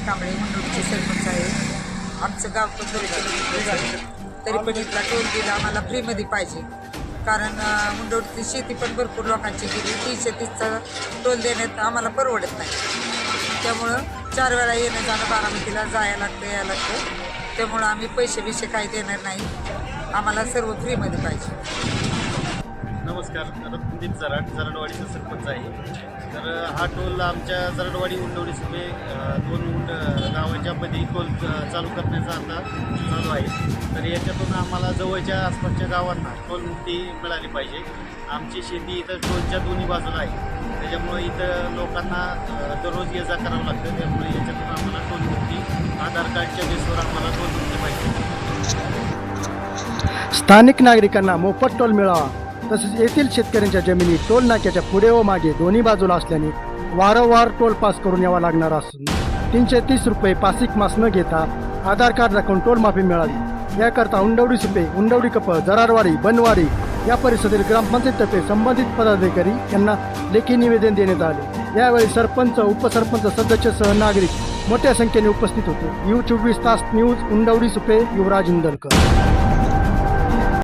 कांबळे मुंडूरचे सरपंच आहे. आमचं गाव पण दोन तरी पण इथला टोल दिला आम्हाला फ्रीमध्ये पाहिजे. कारण अं, शेती पण भरपूर लोकांची गेली. ती शेतीचा टोल देण्यात आम्हाला परवडत नाही. त्यामुळं चार वेळा येणं जाणं बारामतीला जायला लागतं यायला लागतं. त्यामुळं आम्ही पैसे बिशे काही देणार नाही. आम्हाला सर्व फ्रीमध्ये पाहिजे. नमस्कार. रत्नदीप जराड जरडवाडीचा सरपंच आहे. तर हा टोल आमच्या जरडवाडी उंडवडी सुभे दोन उंड गावाच्या मध्ये टोल चालू करण्याचा आता चालू आहे. तर याच्यातून आम्हाला जवळच्या आसपासच्या गावांना टोल मुक्ती मिळाली पाहिजे. आमची शेती इथं टोलच्या दोन्ही बाजूला आहे. त्याच्यामुळे इथं लोकांना दररोज ये जा करावं लागतं. त्यामुळे याच्यातून आम्हाला टोल मुक्ती आधार कार्डच्या बेसवर आम्हाला टोल मुक्ती पाहिजे. स्थानिक नागरिकांना मोफत टोल मिळावा. तसेच येथील शेतकऱ्यांच्या जमिनी टोल नाक्याच्या पुढे व मागे दोन्ही बाजूला असल्याने वारंवार टोल पास करून यावा लागणार असून तीनशे तीस रुपये पासिक मास न घेता आधार कार्ड दाखवून टोल माफी मिळावी. याकरता उंडवडी सुपे उंडवडी कपळ जरारवाडी बनवाडी या परिसरातील ग्रामपंचायतर्फे संबंधित पदाधिकारी यांना लेखी निवेदन देण्यात आले. यावेळी सरपंच उपसरपंच सदस्यसह नागरिक मोठ्या संख्येने उपस्थित होते. यू चोवीस तास न्यूज उंडवडी सुपे युवराज इंदलकर.